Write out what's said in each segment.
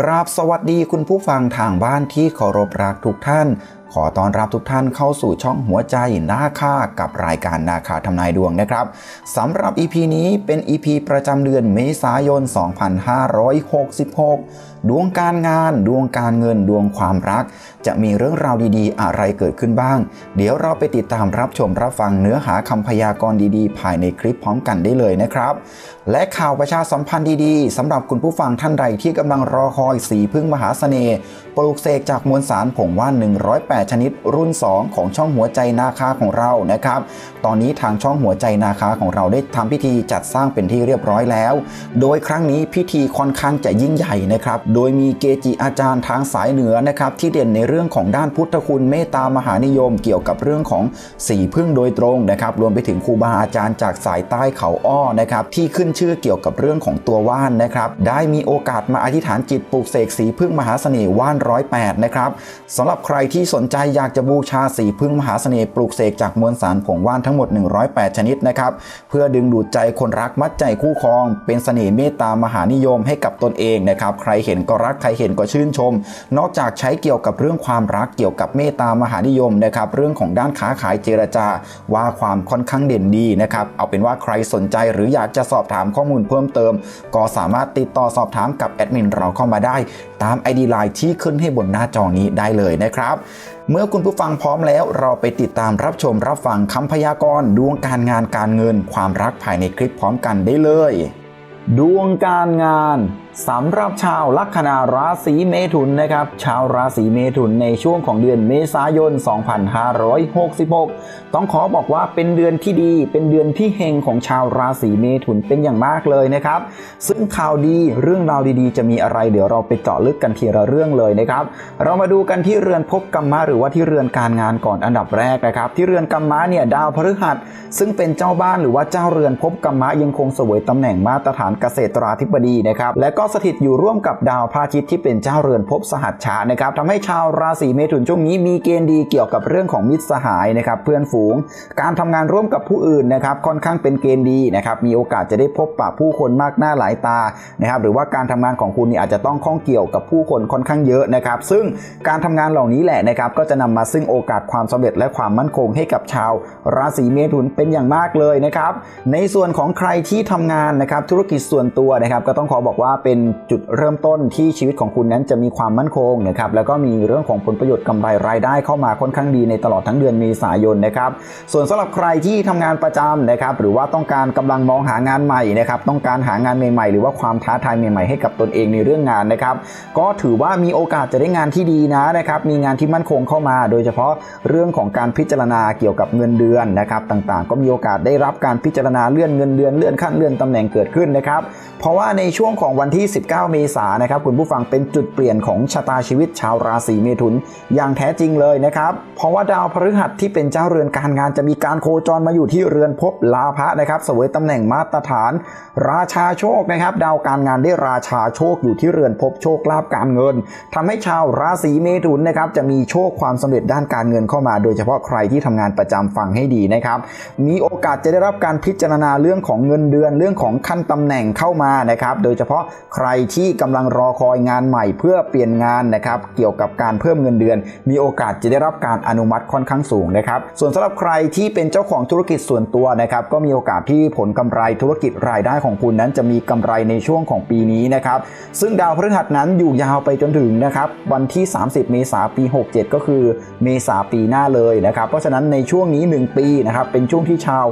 กราบสวัสดีคุณผู้ฟังทางบ้านที่เคารพรักทุกท่าน ขอต้อนรับทุกท่านเข้าสู่ช่องหัวใจนาคากับรายการนาคาทำนายดวงนะครับสำหรับ EP นี้เป็น EP ประจำเดือนเมษายน 2566 ดวงการงาน ดวงการเงินดวงความรัก จะมีเรื่องราวดีๆ อะไรเกิดขึ้นบ้าง เดี๋ยวเราไปติดตามรับชมรับฟังเนื้อหาคำพยากรณ์ดีๆ ภายในคลิปพร้อมกันได้เลยนะครับ และข่าวประชาสัมพันธ์ดีๆสำหรับคุณผู้ฟังท่านใดที่กำลังรอคอยสีพึ่งมหาเสน่ห์ปลูกเสกจากมวลสารผงว่าน108ชนิดรุ่น 2 ของช่องหัวใจนาคาของเรานะครับ ตอนนี้ทางช่องหัวใจนาคาของเราได้ทำพิธีจัดสร้างเป็นที่เรียบร้อยแล้ว โดยครั้งนี้พิธีค่อนข้างจะยิ่งใหญ่นะครับ โดยมีเกจิอาจารย์ทางสายเหนือนะครับที่เด่นในเรื่องของด้านพุทธคุณเมตตามหานิยม เกี่ยวกับเรื่องของสีพึ่งโดยตรงนะครับ รวมไปถึงครูบาอาจารย์จากสายใต้เขาอ้อนะครับที่ขึ้นชื่อเกี่ยวกับเรื่องของตัวว่านนะครับ ได้มีโอกาสมาอธิษฐานจิตปลูกเสกสีพึ่งมหาเสน่ห์ว่านร้อยแปดนะครับสำหรับใครที่สนใจอยากจะบูชาสีพึ่งมหาเสน่ห์ปลูกเสกจากมวลสารผงว่านทั้งหมด 108 ชนิดนะครับเพื่อดึงดูดใจคนรักมัดใจคู่ครอง เป็นเสน่ห์เมตตามหานิยมให้กับตนเองนะครับใครเห็นก็รักใครเห็นก็ชื่นชม นอกจากใช้เกี่ยวกับเรื่องความรักเกี่ยวกับเมตตามหานิยมนะครับเรื่องของด้านค้าขายเจรจาว่าความค่อนข้างเด่นดีนะครับเอาเป็นว่าใครสนใจหรืออยากจะสอบถามข้อมูลเพิ่มเติม ก็สามารถติดต่อสอบถามกับแอดมินเราเข้ามาได้ ตาม ID ไลน์ที่ขึ้นให้บนหน้าจอนี้ได้เลยนะครับ เมื่อคุณผู้ฟังพร้อมแล้วเราไปติดตามรับชมรับฟังคำพยากรณ์ดวงการงานการเงินความรักภายในคลิปพร้อมกันได้เลย ดวงการงาน สำหรับชาวลัคนาราศีเมถุนนะครับ ชาวราศีเมถุนในช่วงของเดือนเมษายน 2566 ต้องขอบอกว่าเป็นเดือนที่ดี เป็นเดือนที่เฮงของชาวราศีเมถุนเป็นอย่างมากเลยนะครับ ซึ่งข่าวดีเรื่องราวดีๆ จะมีอะไรเดี๋ยวเราไปเจาะลึกกันทีละเรื่องเลยนะครับ เรามาดูกันที่เรือนภพกรรมะหรือว่าที่เรือนการงานก่อนอันดับแรกนะครับ ที่เรือนกรรมะเนี่ยดาวพฤหัส ซึ่งเป็นเจ้าบ้านหรือว่าเจ้าเรือนภพกรรมะยังคงสวยตำแหน่งมาตรฐานเกษตราธิบดีนะครับ และก็สถิตอยู่ร่วมกับดาวพาทิตย์ที่เป็นเจ้าเรือนภพสหัชชานะครับทำให้ชาวราศีเมถุนช่วงนี้มีเกณฑ์ดีเกี่ยวกับเรื่องของมิตรสหายนะครับเพื่อนฝูง การทำงานร่วมกับผู้อื่นนะครับค่อนข้างเป็นเกณฑ์ดีนะครับมีโอกาสจะได้พบปะผู้คนมากหน้าหลายตานะครับหรือว่าการทำงานของคุณนี่อาจจะต้องข้องเกี่ยวกับผู้คนค่อนข้างเยอะนะครับซึ่งการทำงานเหล่านี้แหละนะครับก็จะนำมาซึ่งโอกาสความสำเร็จและความมั่นคงให้กับชาว ราศีเมถุนเป็นอย่างมากเลยนะครับในส่วนของใครที่ทำงานนะครับธุรกิจส่วนตัวนะครับก็ต้องขอบอกว่าเป็นเป็นจุดเริ่มต้นที่ชีวิตของคุณนั้นจะมีความมั่นคงนะครับแล้วก็มีเรื่องของผลประโยชน์กำไรรายได้เข้ามาค่อนข้างดีในตลอดทั้งเดือนเมษายนนะครับส่วนสำหรับใครที่ทำงานประจำนะครับหรือว่าต้องการกำลังมองหางานใหม่นะครับต้องการหางานใหม่ๆ หรือว่าความท้าทายใหม่ๆให้กับตนเองในเรื่องงานนะครับก็ถือว่ามีโอกาสจะได้งานที่ดีนะนะครับมีงานที่มั่นคงเข้ามา โดยเฉพาะเรื่องของการพิจารณาเกี่ยวกับเงินเดือนนะครับต่างๆ ก็มีโอกาสได้รับการพิจารณาเลื่อนเงินเดือนเลื่อนขั้นเลื่อนตำแหน่งเกิดขึ้นนะครับเพราะว่าในช่วงของวันที่19 เมษายนนะครับคุณผู้ฟังเป็นจุดเปลี่ยนของชะตาชีวิตชาวราศีเมถุน อย่างแท้จริงเลยนะครับ เพราะว่าดาวพฤหัสที่เป็นเจ้าเรือนการงานจะมีการโคจรมาอยู่ที่เรือนภพลาภะนะครับเสวยตำแหน่งมาตรฐาน ราชาโชคนะครับ ดาวการงานได้ราชาโชคอยู่ที่เรือนภพโชคลาภการเงินทำให้ชาวราศีเมถุนนะครับจะมีโชคความสำเร็จด้านการเงินเข้ามา โดยเฉพาะใครที่ทำงานประจำฟังให้ดีนะครับ มีโอกาสจะได้รับการพิจารณาเรื่องของเงินเดือนเรื่องของขั้นตำแหน่งเข้ามานะครับ โดยเฉพาะใครที่กำลังรอคอยงานใหม่เพื่อเปลี่ยนงานนะครับเกี่ยวกับการเพิ่มเงินเดือน มีโอกาสจะได้รับการอนุมัติค่อนข้างสูงนะครับส่วนสำหรับใครที่เป็นเจ้าของธุรกิจส่วนตัวนะครับก็มีโอกาสที่ผลกำไรธุรกิจรายได้ของคุณนั้นจะมีกำไรในช่วงของปีนี้นะครับซึ่งดาวพฤหัสนั้นอยู่ยาวไปจนถึงนะครับวันที่ 30 เมษาปี 67 ก็คือเมษาปีหน้าเลยนะครับเพราะฉะนั้นในช่วงนี้ 1 ปีนะครับเป็นช่วงที่ชาว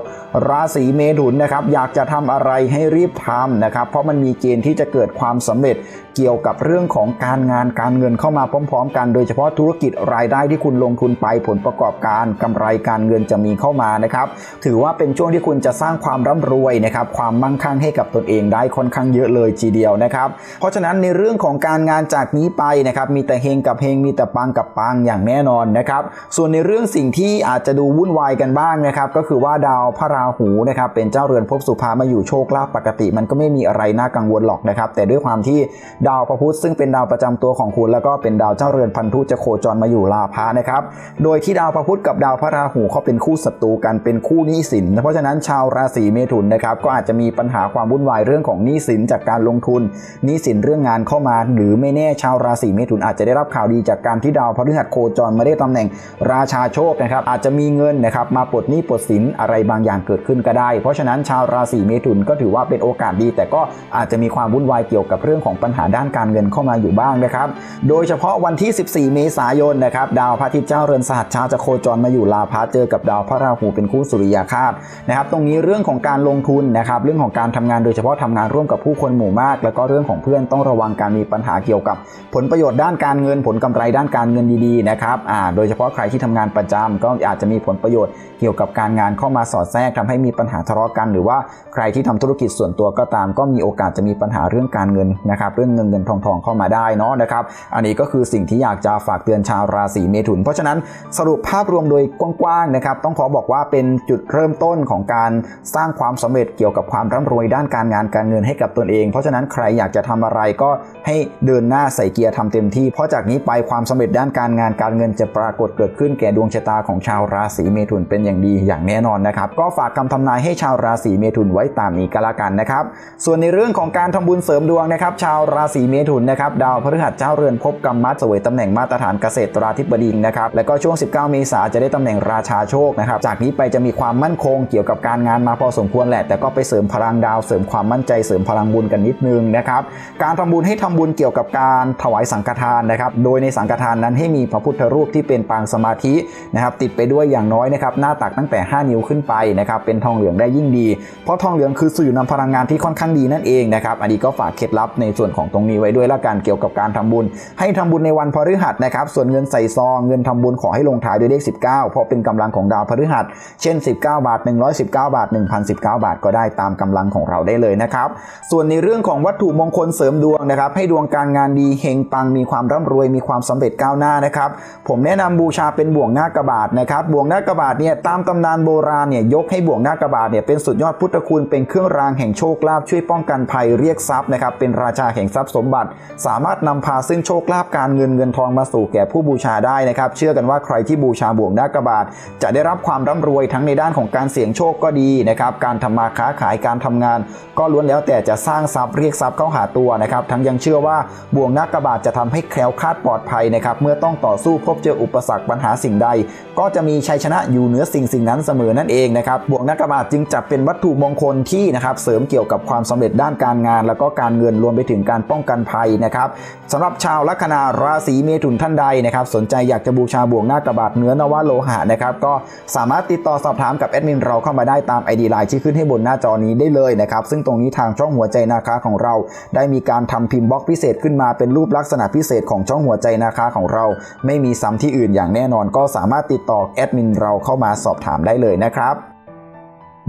ราศีเมถุนนะครับอยากจะทำอะไรให้รีบทำนะครับเพราะมันมีเกณฑ์ที่จะเกิดความสำเร็จ เกี่ยวกับเรื่องของการงานการเงินเข้ามาพร้อม ๆ กัน โดยเฉพาะธุรกิจรายได้ที่คุณลงทุนไปผลประกอบการกำไรการเงินจะมีเข้ามานะครับ ถือว่าเป็นช่วงที่คุณจะสร้างความร่ำรวยนะครับความมั่งคั่งให้กับตนเองได้ค่อนข้างเยอะเลยทีเดียวนะครับ เพราะฉะนั้นในเรื่องของการงานจากนี้ไปนะครับมีแต่เฮงกับเฮงมีแต่ปังกับปังอย่างแน่นอนนะครับ ส่วนในเรื่องสิ่งที่อาจจะดูวุ่นวายกันบ้างนะครับก็คือว่าดาวพระราหูนะครับเป็นเจ้าเรือนภพสุภามาอยู่โชคลาภปกติ มันก็ไม่มีอะไรน่ากังวลหรอกนะครับ แต่ด้วยความที่ดาวพระพุธซึ่งเป็นดาวประจำตัวของคุณ แล้วก็เป็นดาวเจ้าเรือนพันธุจะโคจรมาอยู่ลาภะนะครับ โดยที่ดาวพระพุธกับดาวพระราหูเขาเป็นคู่ศัตรูกันเป็นคู่หนี้สิน เพราะฉะนั้นชาวราศีเมถุนนะครับก็อาจจะมีปัญหาความวุ่นวายเรื่องของหนี้สินจากการลงทุนหนี้สินเรื่องงานเข้ามา หรือไม่แน่ชาวราศีเมถุนอาจจะได้รับข่าวดีจากการที่ดาวพฤหัสโคจรมาได้ตำแหน่งราชาโชคนะครับอาจจะมีเงินนะครับมาปลดหนี้ปลดสินอะไรบางอย่างเกิดขึ้นก็ได้ เพราะฉะนั้นชาวราศีเมถุนก็ถือว่าเป็นโอกาสดี แต่ก็อาจจะมีความวุ่นวายเกี่ยวกับเรื่องของปัญหาด้านการเงินเข้ามาอยู่บ้างนะครับ โดยเฉพาะวันที่ 14 เมษายนนะครับดาวพระอาทิตย์เจ้าเรือนสหัสชาจะโคจรมาอยู่ลาภะเจอกับดาวพระราหูเป็นคู่สุริยาคาตนะครับ ตรงนี้เรื่องของการลงทุนนะครับเรื่องของการทำงานโดยเฉพาะทำงานร่วมกับผู้คนหมู่มาก แล้วก็เรื่องของเพื่อนต้องระวังการมีปัญหาเกี่ยวกับ ผลประโยชน์ด้านการเงินผลกำไรด้านการเงินดีๆนะครับอ่าโดยเฉพาะใครที่ทำงานประจำก็อาจจะมีผลประโยชน์เกี่ยวกับการงานเข้ามาสอดแทรกทำให้มีปัญหาทะเลาะกัน หรือว่าใครที่ทำธุรกิจส่วนตัวก็ตาม ก็มีโอกาสจะมีปัญหาเรื่องการเงินนะครับเรื่องเงินเงินทองทองเข้ามาได้เนาะนะครับ อันนี้ก็คือสิ่งที่อยากจะฝากเตือนชาวราศีเมถุน เพราะฉะนั้นสรุปภาพรวมโดยกว้างๆนะครับ ต้องขอบอกว่าเป็นจุดเริ่มต้นของการสร้างความสำเร็จเกี่ยวกับความร่ำรวยด้านการงานการเงินให้กับตนเอง เพราะฉะนั้นใครอยากจะทำอะไรก็ให้เดินหน้าใส่เกียร์ทำเต็มที่ เพราะจากนี้ไปความสำเร็จด้านการงานการเงินจะปรากฏเกิดขึ้นแก่ดวงชะตาของชาวราศีเมถุนเป็นอย่างดีอย่างแน่นอนนะครับก็ฝากคำทำนายให้ชาวราศีเมถุนไว้ตามนี้ก็แล้วกันนะครับส่วนในเรื่องของการทำบุญเสริมดวงนะครับ ชาวราศีเมถุนนะครับดาวพฤหัสเจ้าเรือนภพกรรมมัดเสวยตำแหน่งมาตรฐานเกษตราธิบดีนะครับแล้วก็ช่วง 19 เมษาจะได้ตำแหน่งราชาโชคนะครับจากนี้ไปจะมีความมั่นคงเกี่ยวกับการงานมาพอสมควรแหละ แต่ก็ไปเสริมพลังดาวเสริมความมั่นใจเสริมพลังบุญกันนิดนึงนะครับการทำบุญให้ทำบุญเกี่ยวกับการถวายสังฆทานนะครับโดยในสังฆทานนั้นให้มีพระพุทธรูปที่เป็นปางสมาธินะครับติดไปด้วยอย่างน้อยนะครับหน้าตักตั้งแต่ 5 นิ้วขึ้นไปนะครับเป็นทองเหลืองได้ยิ่งดี เพราะทองเหลืองคือสื่อนำพลังงานที่ค่อนข้างดีนั่นเองนะครับอันนี้ก็ฝากเคล็ดลับในส่วนของตรงนี้ไว้ด้วยละกันเกี่ยวกับการทำบุญ ให้ทำบุญในวันพฤหัสนะครับ ส่วนเงินใส่ซองเงินทำบุญขอให้ลงท้ายด้วยเลข 19 เพราะเป็นกำลังของดาวพฤหัส เช่น 19 บาท 119 บาท 1,019 บาทก็ได้ตามกำลังของเราได้เลยนะครับ ส่วนในเรื่องของวัตถุมงคลเสริมดวงนะครับ ให้ดวงการงานดีเฮงปังมีความร่ำรวยมีความสำเร็จก้าวหน้านะครับ ผมแนะนำบูชาเป็นบ่วงหน้ากระบาดนะครับบ่วงหน้ากระบาดเนี่ยตามตำนานโบราณเนี่ยยกให้บ่วงหน้ากระบาดเนี่ยเป็นสุดยอดพุทธคุณเป็นเครื่องรางแห่งโชคลาภช่วยป้องกันภัยเรียกทรัพย์นะครับเป็นราชาแห่งทรัพย์สมบัติ สามารถนำพาซึ่งโชคลาภการเงินเงินทองมาสู่แก่ผู้บูชาได้นะครับ เชื่อกันว่าใครที่บูชาบ่วงหน้ากระบาดจะได้รับความร่ำรวยทั้งในด้านของการเสี่ยงโชคก็ดีนะครับ การทำมาค้าขายการทำงาน ก็ล้วนแล้วแต่จะสร้างทรัพย์เรียกทรัพย์เข้าหาตัวนะครับ ทั้งยังเชื่อว่าบ่วงหน้ากระบาดจะทำให้แคล้วคลาดปลอดภัยนะครับ เมื่อต้องต่อสู้พบเจออุปสรรคปัญหาสิ่งใด ก็จะมีชัยชนะอยู่เหนือสิ่งสิ่งนั้นเสมอนั่นเองนะครับ บ่วงหน้ากระบาดจึงจัดเป็นวัตถุมงคลที่นะครับเสริมเกี่ยวกับความสำเร็จด้านการงาน แล้วก็การเงินรวมไปถึงการป้องกันภัยนะครับสำหรับชาวลัคนาราศีเมถุนท่านใดนะครับ สนใจอยากจะบูชาบ่วงหน้ากระบาดเนื้อนวโลหะนะครับก็สามารถติดต่อสอบถามกับแอดมินเราเข้ามาได้ตาม ID ไลน์ที่ขึ้นให้บนหน้าจอนี้ได้เลยนะครับ ซึ่งตรงนี้ทางช่องหัวใจนาคาของเรา ได้มีการทำพิมพ์บล็อกพิเศษขึ้นมาเป็นรูปลักษณะพิเศษของช่องหัวใจนาคาของเรา ไม่มีซ้ำที่อื่นอย่างแน่นอน ก็สามารถติดต่อแอดมินเราเข้ามาสอบถามได้เลยนะครับ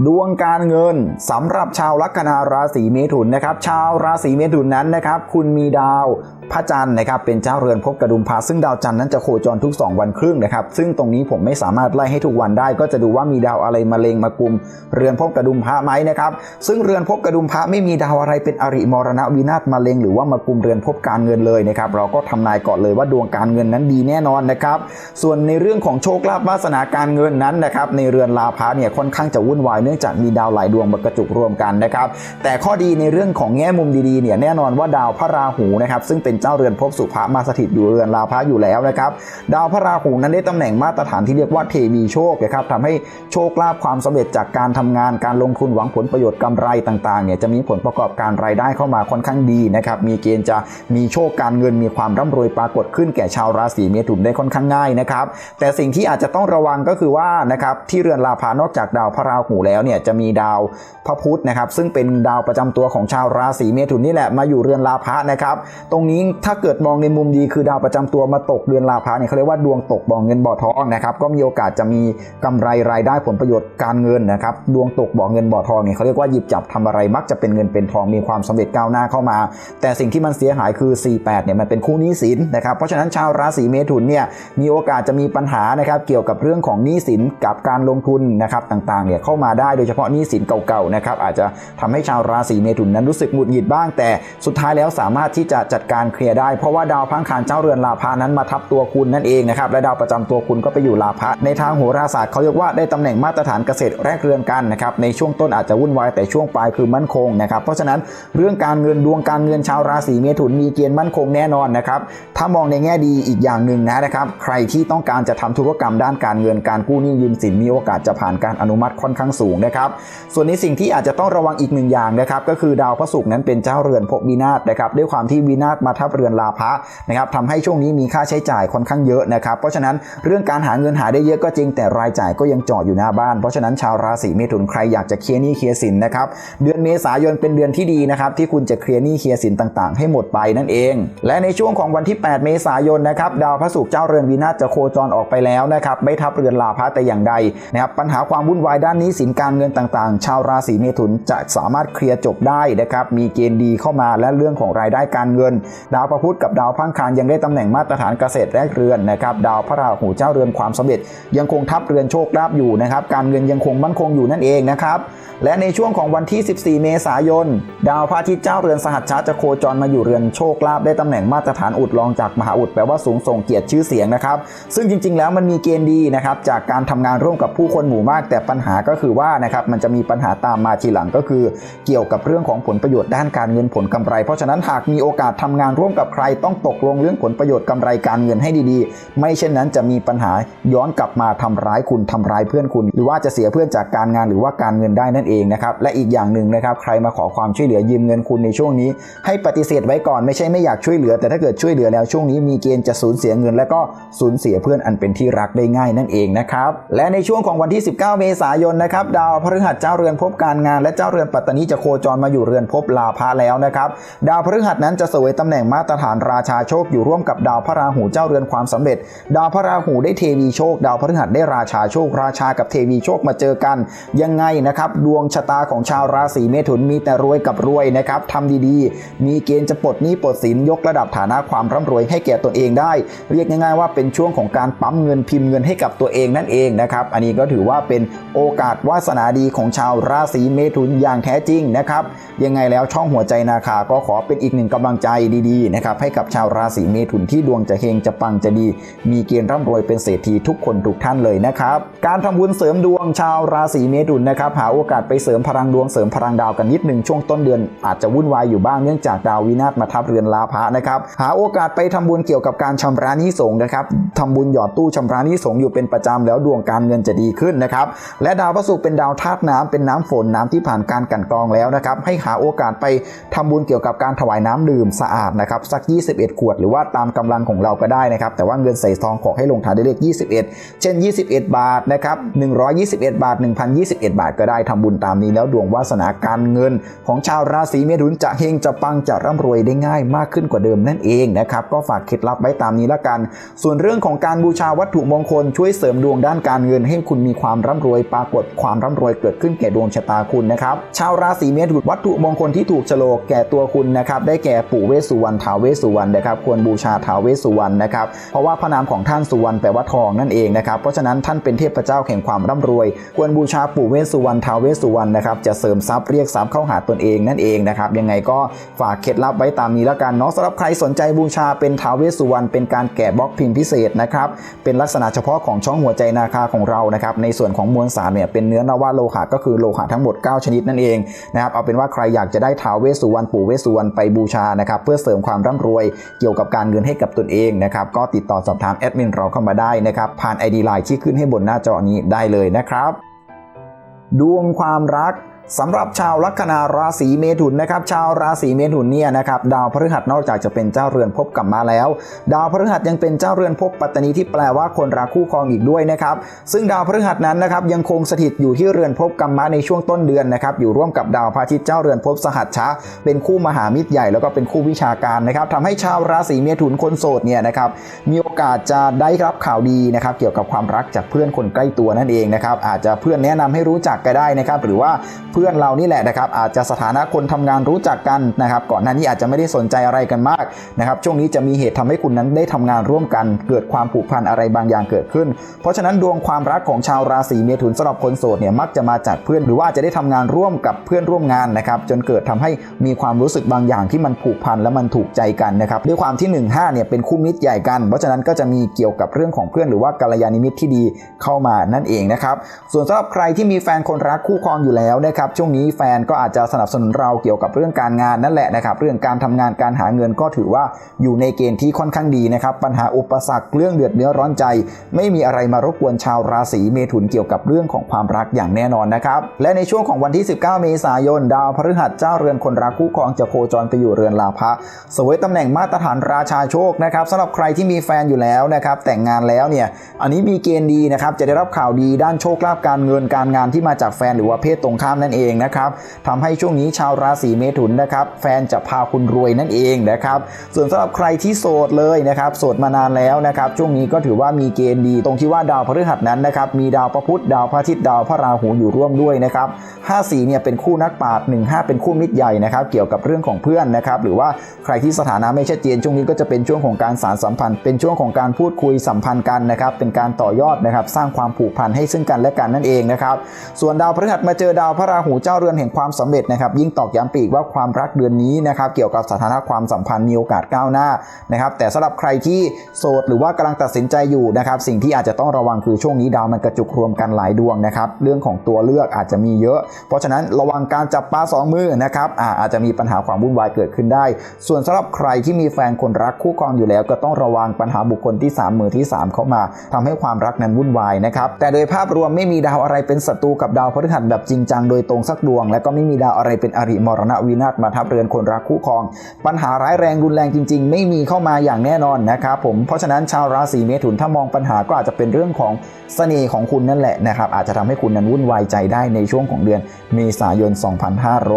ดวงการเงินสำหรับชาวลัคนาราศีเมถุนนะครับ ชาวราศีเมถุนนั้นนะครับ คุณมีดาวพระจันทร์นะครับเป็นเจ้าเรือนภพกระดุมพาซึ่งดาวจันทร์นั้นจะโคจรทุก 2 วันครึ่งนะครับ ซึ่งตรงนี้ผมไม่สามารถไล่ให้ทุกวันได้ ก็จะดูว่ามีดาวอะไรมาเลงมากุม เรือนภพกระดุมพระไหมนะครับซึ่งเรือนภพกระดุมพระไม่มีดาวอะไรเป็นอริมรณะวินาศมาเลงหรือว่ามากุมเรือนภพการเงินเลยนะครับเราก็ทำนายก่อนเลยว่าดวงการเงินนั้นดีแน่นอนนะครับส่วนในเรื่องของโชคลาภวาสนาการเงินนั้นนะครับในเรือนลาภะเนี่ยค่อนข้างจะวุ่นวายเนื่องจากมีดาวหลายดวงมากระจุกรวมกันนะครับ แต่ข้อดีในเรื่องของแง่มุมดีๆเนี่ยแน่นอนว่าดาวพระราหูนะครับซึ่งเป็นเจ้าเรือนภพสุภะมาสถิตอยู่เรือนลาภะอยู่แล้วนะครับดาวพระราหูนั้นได้ตำแหน่งมาตรฐานที่เรียกว่าเทวีโชคนะครับทำให้โชคลาภความสำเร็จจากการทำงานการลงทุนหวังผลประโยชน์กำไรต่างๆเนี่ยจะมีผลประกอบการรายได้เข้ามาค่อนข้างดีนะครับมีเกณฑ์จะมีโชคการเงินมีความร่ำรวยปรากฏขึ้นแก่ชาวราศีเมถุนได้ค่อนข้างง่ายนะครับแต่สิ่งที่อาจจะต้องระวังก็คือว่านะครับที่เรือนลาภานอกจากดาวพระราหูแล้วเนี่ยจะมีดาวพระพุธนะครับ ซึ่งเป็นดาวประจำตัวของชาวราศีเมถุนนี่แหละมาอยู่เรือนลาภะนะครับ ตรงนี้ถ้าเกิดมองในมุมดีคือดาวประจำตัวมาตกเรือนลาภะเนี่ยเขาเรียกว่าดวงตกบ่อเงินบ่อทองนะครับ ก็มีโอกาสจะมีกำไรรายได้ผลประโยชน์การเงินนะครับ ดวงตกบ่อเงินบ่อทองเนี่ยเขาเรียกว่าหยิบจับทำอะไรมักจะเป็นเงินเป็นทองมีความสำเร็จก้าวหน้าเข้ามา แต่สิ่งที่มันเสียหายคือ 48 เนี่ยมันเป็นคู่หนี้สินนะครับ เพราะฉะนั้นชาวราศีเมถุนเนี่ยมีโอกาสจะมีปัญหานะครับเกี่ยวกับเรื่องของหนี้สินกับการลงทุนนะครับต่างๆเนี่ยเข้ามาได้โดยเฉพาะหนี้สินเก่าๆนะครับอาจจะทำให้ชาวราศีเมถุนนั้นรู้สึกหงุดหงิดบ้าง แต่สุดท้ายแล้วสามารถที่จะจัดการเคลียร์ได้ เพราะว่าดาวพังคารเจ้าเรือนลาภานั้นมาทับตัวคุณนั่นเองนะครับและดาวประจำตัวคุณก็ไปอยู่ลาภะในทางโหราศาสตร์เขาเรียกว่าได้ตำแหน่งมาตรฐานเกษตรแรกเรือนกันนะครับในช่วงต้นอาจจะวุ่นวายแต่ช่วงปลายคือมั่นคงนะครับเพราะฉะนั้นเรื่องการเงินดวงการเงินชาวราศีเมถุนมีเกณฑ์มั่นคงแน่นอนนะครับถ้ามองในแง่ดีอีกอย่างหนึ่งนะนะครับใครที่ต้องการจะทำธุรกรรมด้านการเงินการกู้หนี้ยืมสินมีโอกาสจะผ่านการอนุมัติค่อนข้างสูงนะครับ ส่วนในสิ่งที่อาจจะต้องระวังอีกหนึ่งอย่างนะครับก็คือดาวพระศุกร์นั้นเป็นเจ้าเรือนภพวินาศนะครับด้วยความที่วินาศมาทับเรือนลาภะนะครับทำให้ช่วงนี้มีค่าใช้จ่ายค่อนข้างเยอะนะครับเพราะฉะนั้นเรื่องการหาเงินหาได้เยอะก็จริงแต่รายจ่ายก็ยังจอดอยู่หน้าบ้าน เพราะฉะนั้นชาวราศีเมถุนใครอยากจะเคลียร์หนี้เคลียร์สินนะครับเดือนเมษายนเป็นเดือนที่ดีนะครับที่คุณจะเคลียร์หนี้เคลียร์สินต่างๆ ให้หมดไปนั่นเอง และในช่วงของวันที่ 8 เมษายนนะครับดาวพระศุกร์เจ้าเรือนวินาศจะโคจรออกไปแล้วนะครับไม่ทับเรือนลาภะแต่อย่างใดนะครับปัญหาความวุ่นวายด้านนี้สินการเงินต่างๆ ชาวราศีเมถุนจะสามารถเคลียร์จบได้นะครับ มีเกณฑ์ดีเข้ามาและเรื่องของรายได้การเงิน ดาวพระพุธกับดาวพังคารยังได้ตำแหน่งมาตรฐานเกษตรแรกเรือนนะครับ ดาวพระราหูเจ้าเรือนความสำเร็จ ยังคงทับเรือนโชคลาภอยู่นะครับ การเงินยังคงมั่นคงอยู่นั่นเองนะครับ และในช่วงของวันที่ 14 เมษายน ดาวพระอาทิตย์เจ้าเรือนสหัชชะจะโคจรมาอยู่เรือนโชคลาภได้ตำแหน่งมาตรฐานอุดรองจากมหาอุดแปลว่าสูงส่งเกียรติชื่อเสียงนะครับ ซึ่งจริง ๆ แล้วมันมีเกณฑ์ดีนะครับจากการทำงานร่วมกับผู้คนหมู่มากแต่ปัญหาก็คือว่านะครับมันจะมีปัญหาตามมาทีหลังก็คือ เกี่ยวกับเรื่องของผลประโยชน์ด้านการเงินผลกำไร เพราะฉะนั้นหากมีโอกาสทำงานร่วมกับใครต้องตกลงเรื่องผลประโยชน์กำไรการเงินให้ดีๆ ไม่เช่นนั้นจะมีปัญหาย้อนกลับมาทำร้ายคุณทำร้ายเพื่อนคุณ หรือว่าจะเสียเพื่อนจากการงานหรือว่าการเงินได้นั่นเองนะครับและอีกอย่างหนึ่งนะครับใครมาขอความช่วยเหลือยืมเงินคุณในช่วงนี้ ให้ปฏิเสธไว้ก่อนไม่ใช่ไม่อยากช่วยเหลือ แต่ถ้าเกิดช่วยเหลือแล้วช่วงนี้มีเกณฑ์จะสูญเสียเงิน และก็สูญเสียเพื่อนอันเป็นที่รักได้ง่ายนั่นเองนะครับและในช่วงของวันที่ 19 เมษายนนะครับดาว พฤหัสเจ้าเรือนภพการงาน และเจ้าเรือนปัตตานีจะโคจรมาอยู่เรือนภพลาภะแล้วนะครับ ดาวพฤหัสนั้นจะเสวยตำแหน่งมาตรฐานราชาโชคอยู่ร่วมกับดาวพระราหูเจ้าเรือนความสำเร็จ ดาวพระราหูได้เทวีโชค ดาวพฤหัสได้ราชาโชค ราชากับเทวีโชคมาเจอกัน ยังไงนะครับดวงชะตาของชาวราศีเมถุนมีแต่รวยกับรวยนะครับทำดีๆ มีเกณฑ์จะปลดหนี้ปลดสินยกระดับฐานะความร่ำรวยให้แก่ตนเองได้ เรียกง่าย ๆ ว่าเป็นช่วงของการปั๊มเงินพิมพ์เงินให้กับตัวเองนั่นเองนะครับอันนี้ก็ถือว่าเป็นโอกาสวาสนาดีของชาวราศีเมถุนอย่างแท้จริงนะครับ ยังไงแล้วช่องหัวใจนาคาก็ขอเป็นอีกหนึ่งกำลังใจดีๆนะครับให้กับชาวราศีเมถุนที่ดวงจะเฮงจะปังจะดี มีเกณฑ์ร่ำรวยเป็นเศรษฐีทุกคนทุกท่านเลยนะครับ การทำบุญเสริมดวงชาวราศีเมถุนนะครับหาโอกาสไปเสริมพลังดวงเสริมพลังดาวกันนิดหนึ่งช่วงต้นเดือนอาจจะวุ่นวายอยู่บ้างเนื่องจากดาววินาศมาทับเรือนลาภะนะครับหาโอกาสไปทำบุญเกี่ยวกับการชำระนี้สงนะครับทำบุญหยอดตู้ชำระนี้สงอยู่เป็นประจำแล้วดวงการเงินจะดีขึ้นนะครับและดาวพระศุกร์เป็นดาวธาตุน้ำเป็นน้ำฝนน้ำที่ผ่านการกันกรองแล้วนะครับ ให้หาโอกาสไปทำบุญเกี่ยวกับการถวายน้ำดื่มสะอาดนะครับสัก 21 ขวด หรือว่าตามกำลังของเราก็ได้นะครับ แต่ว่าเงินใส่ซองขอให้ลงท้ายด้วยเลข 21 เช่น 21 บาทนะครับ121 บาท 1,021 บาทก็ได้ทำบุญตามนี้แล้วดวงวาสนาการเงิน ของชาวราศีเมถุนจะเฮงจะปังจะร่ำรวยได้ง่ายมากขึ้นกว่าเดิมนั่นเองนะครับก็ฝากเคล็ดลับไว้ตามนี้ละกัน ส่วนเรื่องของการบูชาวัตถุมงคลช่วยเสริมดวงด้านการเงินให้คุณมีความร่ำรวยปรากฏความร่ำรวยเกิดขึ้นแก่ดวงชะตาคุณนะครับ ชาวราศีเมถุนวัตถุมงคลที่ถูกโฉลกแก่ตัวคุณนะครับได้แก่ปู่เวสสุวรรณท้าวเวสสุวรรณนะครับควรบูชาท้าวเวสสุวรรณนะครับเพราะว่าพระนามของท่านสุวรรณแปลว่าทองนั่นเองนะครับเพราะฉะนั้นท่านเป็นเทพเจ้าแห่งความร่ำรวย ควรบูชาปู่เวสสุวรรณท้าวเวสสุวรรณนะครับจะเสริมทรัพย์เรียกทรัพย์เข้าหาตนเองนั่นเองนะครับยังไงก็ฝากเคล็ดลับไว้ตามนี้แล้วกันเนาะสำหรับใครสนใจบูชาเป็นท้าวเวสสุวรรณเป็นการแกะบล็อกพิมพ์พิเศษนะครับเป็นลักษณะเฉพาะของช่องหัวใจนาคาของเรานะครับในส่วนของมวลสารเนี่ยเป็นเนื้อนว่าโลหะก็คือโลหะทั้งหมด 9 ชนิดนั่นเองนะครับเอาเป็นว่าใครอยากจะได้ท้าวเวสสุวรรณปู่เวสสุวรรณไปบูชานะครับเพื่อเสริมความร่ำรวยเกี่ยวกับการเงินให้กับตนเองนะครับก็ติดต่อสอบถามแอดมินเราเข้ามาได้นะครับผ่าน ID ไลน์ที่ขึ้นให้บนหน้าจอนี้ได้เลยนะครับดวงความรัก สำหรับชาวลัคนาราศีเมถุนนะครับชาวราศีเมถุนเนี่ยนะครับดาวพฤหัสนอกจากจะเป็นเจ้าเรือนภพกลับมาแล้ว ดาวพฤหัสยังเป็นเจ้าเรือนภพปัตตานีที่แปลว่าคนรักคู่ครองอีกด้วยนะครับซึ่งดาวพฤหัสนั้นนะครับยังคงสถิตอยู่ที่เรือนภพกรรมะในช่วงต้นเดือนนะครับอยู่ร่วมกับดาวพระอาทิตย์เจ้าเรือนภพสหัสชะ เป็นคู่มหามิตรใหญ่แล้วก็เป็นคู่วิชาการนะครับทำให้ชาวราศีเมถุนคนโสดเนี่ยนะครับมีโอกาสจะได้รับข่าวดีนะครับเกี่ยวกับความรักจากเพื่อนคนใกล้ตัวนั่นเองนะครับอาจจะเพื่อนแนะนำให้รู้จักก็ได้นะครับหรือว่าเพื่อนเรานี่แหละนะครับอาจจะสถานะคนทำงานรู้จักกันนะครับก่อนหน้านี้อาจจะไม่ได้สนใจอะไรกันมากนะครับช่วงนี้จะมีเหตุทำให้คุณนั้นได้ทำงานร่วมกัน เกิดความผูกพันอะไรบางอย่างเกิดขึ้น เพราะฉะนั้นดวงความรักของชาวราศีเมถุนสำหรับคนโสดเนี่ยมักจะมาจากเพื่อน หรือว่าจะได้ทำงานร่วมกับเพื่อนร่วมงานนะครับจนเกิดทำให้มีความรู้สึกบางอย่างที่มันผูกพันและมันถูกใจกันนะครับด้วยความที่ 1 5เนี่ยเป็นคู่มิตรใหญ่กันเพราะฉะนั้นก็จะมีเกี่ยวกับเรื่องของเพื่อนหรือว่ากัลยาณมิตรที่ดีเข้ามานั่นเองนะครับส่วนสำหรับใครที่มีแฟนคนรักคู่ครองอยู่แล้วนะครับช่วงนี้แฟนก็อาจจะสนับสนุนเราเกี่ยวกับเรื่องการงานนั่นแหละนะครับเรื่องการทำงานการหาเงินก็ถือว่าอยู่ในเกณฑ์ที่ค่อนข้างดีนะครับปัญหาอุปสรรคเรื่องเดือดเนื้อร้อนใจ ไม่มีอะไรมารบกวนชาวราศีเมถุนเกี่ยวกับเรื่องของความรักอย่างแน่นอนนะครับและในช่วงของวันที่ 19 เมษายน ดาวพฤหัสเจ้าเรือนคนรักคู่ครองจะโคจรไปอยู่เรือนลาภะเสวยตำแหน่งมาตรฐานราชาโชคนะครับสำหรับใครที่มีแฟนอยู่แล้วนะครับแต่งงานแล้วเนี่ยอันนี้มีเกณฑ์ดีนะครับจะได้รับข่าวดีด้านโชคลาภการเงินการงานที่มาจากแฟนหรือว่าเพศตรงข้ามนั่นเองนะครับทำให้ช่วงนี้ชาวราศีเมถุนนะครับ แฟนจะพาคุณรวยนั่นเองนะครับ ส่วนสำหรับใครที่โสดเลยนะครับโสดมานานแล้วนะครับ ช่วงนี้ก็ถือว่ามีเกณฑ์ดี ตรงที่ว่าดาวพฤหัสนั้นนะครับ มีดาวพระพุธดาวพระอาทิตย์ดาวพระราหูอยู่ร่วมด้วยนะครับ54เนี่ยเป็นคู่นักปราชญ์15เป็นคู่มิตรใหญ่นะครับ เกี่ยวกับเรื่องของเพื่อนนะครับ หรือว่าใครที่สถานะไม่ชัดเจนช่วงนี้ก็จะเป็นช่วงของการสารสัมพันธ์ เป็นช่วงของการพูดคุยสัมพันธ์กันนะครับ เป็นการต่อยอดนะครับ สร้างความผูกพันให้ซึ่งกันและกันนั่นเองนะครับ ส่วนดาวพฤหัสมาเจอดาวพระราหูเจ้าเรือนแห่งความสำเร็จนะครับ ยิ่งตอกย้ำปีกว่าความรักเดือนนี้นะครับ เกี่ยวกับสถานะความสัมพันธ์มีโอกาสก้าวหน้านะครับ แต่สำหรับใครที่โสดหรือว่ากำลังตัดสินใจอยู่นะครับ สิ่งที่อาจจะต้องระวังคือช่วงนี้ดาวมันกระจุกรวมกันหลายดวงนะครับ เรื่องของตัวเลือกอาจจะมีเยอะ เพราะฉะนั้นระวังการจับปลาสองมือนะครับอาอาจจะมีปัญหาความวุ่นวายเกิดขึ้นได้ ส่วนสำหรับใครที่มีแฟนคนรักคู่ครองอยู่แล้ว ก็ต้องระวังปัญหาบุคคลที่3มือที่ 3 เข้ามาทำให้ความรักนั้นวุ่นวายนะครับแต่โดยภาพรวมไม่มีดาวอะไรเป็นศัตรูกับดาวพฤหัสแบบจริงจังโดยตรงสักดวง และก็ไม่มีดาวอะไรเป็นอริมรณวินาศมาทับเรือนคนรักคู่ครอง ปัญหาร้ายแรงรุนแรงจริง ๆ ไม่มีเข้ามาอย่างแน่นอนนะครับผมเพราะฉะนั้นชาวราศีเมถุนถ้ามองปัญหาก็อาจจะเป็นเรื่องของเสน่ห์ของคุณนั่นแหละนะครับอาจจะทำให้คุณนั้นวุ่นวายใจได้ในช่วงของเดือนเมษายน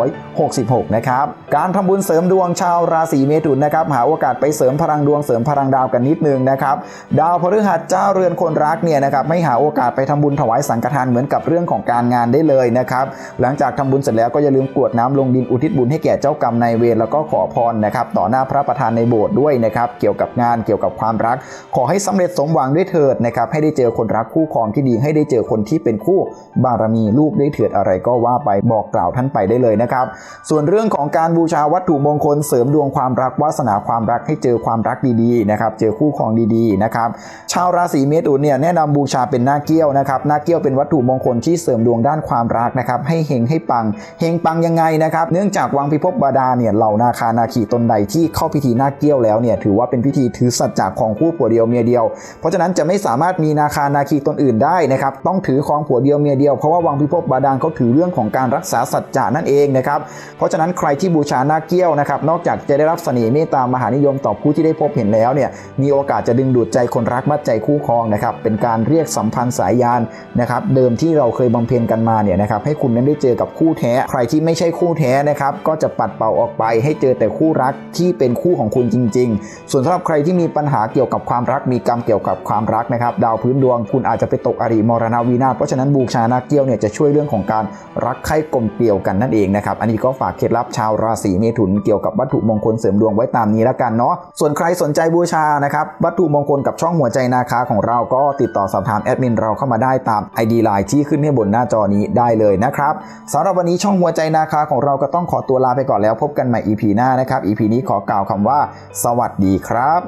2566 นะครับการทำบุญเสริมดวงชาวราศีเมถุนนะครับหาโอกาสไปเสริมพลังดวงเสริมพลังดาวกันนิดนึงนะครับดาวพฤหัสเจ้าเรือนคนรักเนี่ยนะครับไม่หาโอกาสไปทำบุญถวายสังฆทานเหมือนกับเรื่องของการงานได้เลยนะครับหลังจากทำบุญเสร็จแล้วก็อย่าลืมกรวดน้ำลงดินอุทิศบุญให้แก่เจ้ากรรมนายเวรแล้วก็ขอพรนะครับต่อหน้าพระประธานในโบสถ์ด้วยนะครับเกี่ยวกับงานเกี่ยวกับความรัก ขอให้สำเร็จสมหวังด้วยเถิดนะครับให้ได้เจอคนรักคู่ครองที่ดีให้ได้เจอคนที่เป็นคู่บารมีลูกได้เถิดอะไรก็ว่าไปบอกกล่าวท่านไปได้เลยนะครับส่วนเรื่องของการบูชาวัตถุมงคลเสริมดวงความรักวาสนาความรักให้เจอความรักดีๆนะครับเจอคู่ครองดีๆนะครับชาวราศีเมถุนเนี่ยแนะนำบูชาเป็นหน้าเกี้ยวนะครับหน้าเกี้ยวเป็นวัตถุมงคลที่เสริมดวงด้านความรักนะครับให้เฮงให้ปังเฮงปังยังไงนะครับ เนื่องจากวังพิภพบาดาเนี่ยเหล่านาคานาคีตนใดที่เข้าพิธีนาเกี้ยวแล้วเนี่ยถือว่าเป็นพิธีถือสัจจะของคู่ผัวเดียวเมียเดียว เพราะฉะนั้นจะไม่สามารถมีนาคานาคีตนอื่นได้นะครับต้องถือของผัวเดียวเมียเดียวเพราะว่าวังพิภพบาดาลเขาถือเรื่องของการรักษาสัจจะนั่นเองนะครับเพราะฉะนั้นใครที่บูชานาเกี้ยวนะครับนอกจากจะได้รับเสน่ห์เมตตามหานิยมต่อผู้ที่ได้พบเห็นแล้วเนี่ยมีโอกาสจะดึงดูดใจคนรักมัดใจคู่ครองนะครับเป็นการเรียกสัมพันธ์สายยานนะครับเดิมที่เราเคยบำเพ็ญกันมาเนี่ยนะครับให้คุณนั้นได้เจอกับคู่แท้ ใครที่ไม่ใช่คู่แท้นะครับก็จะปัดเป่าออกไปให้เจอแต่คู่รักที่เป็นคู่ของคุณจริง ๆ ส่วนสำหรับใครที่มีปัญหาเกี่ยวกับความรักมีกรรมเกี่ยวกับความรักนะครับดาวพื้นดวงคุณอาจจะไปตกอริมรณวินาเพราะฉะนั้นบูชานาเกี้ยวเนี่ยจะช่วยเรื่องของการรักใคร่กลมเกลียวกันนั่นเองนะครับอันนี้ก็ฝากเคล็ดลับชาวราศีเมถุนเกี่ยวกับวัตถุมงคลเสริมดวงไว้ตามนี้แล้วกันเนาะส่วนใครสนใจบูชานะครับวัตถุมงคลกับช่องหัวใจนาคาของเราก็ติดต่อสอบถามแอดมินเราเข้ามาได้ตาม ID Line ที่ขึ้นให้บนหน้าจอนี้ได้เลยนะครับสำหรับวันนี้ช่องหัวใจนาคาของเราก็ต้องขอตัวลาไปก่อนแล้วพบกันใหม่ EP หน้านะครับ EP นี้ขอกล่าวคำว่า สวัสดีครับ